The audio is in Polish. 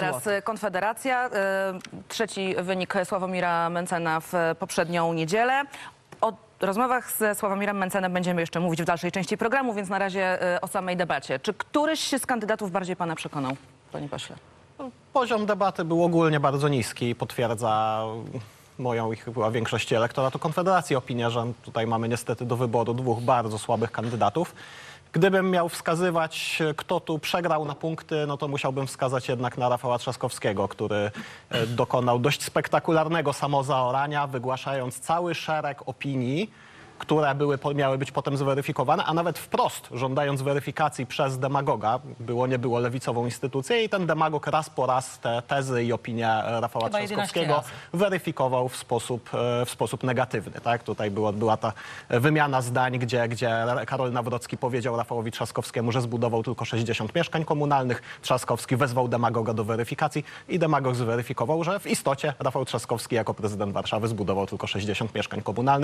Teraz e, Konfederacja. e, Trzeci wynik Sławomira Mencena w poprzednią niedzielę. O rozmowach ze Sławomirem Mencenem będziemy jeszcze mówić w dalszej części programu, więc na razie e, o samej debacie. Czy któryś z kandydatów bardziej pana przekonał, panie pośle? Poziom debaty był ogólnie bardzo niski i potwierdza moją i chyba większości elektoratu Konfederacji opinię, że tutaj mamy niestety do wyboru dwóch bardzo słabych kandydatów. Gdybym miał wskazywać, kto tu przegrał na punkty, no to musiałbym wskazać jednak na Rafała Trzaskowskiego, który e, dokonał dość spektakularnego samozaorania, wygłaszając cały szereg opinii, które były, miały być potem zweryfikowane, a nawet wprost żądając weryfikacji przez demagoga, było nie było lewicową instytucję i ten demagog raz po raz te tezy i opinie Rafała Chyba 11 Trzaskowskiego weryfikował w sposób, e, w sposób negatywny. Tak? Tutaj było, była ta wymiana zdań, gdzie, gdzie Karol Nawrocki powiedział Rafałowi Trzaskowskiemu, że zbudował tylko 60 mieszkań komunalnych. Trzaskowski wezwał demagoga do weryfikacji i demagog zweryfikował, że w istocie Rafał Trzaskowski jako prezydent Warszawy zbudował tylko 60 mieszkań komunalnych.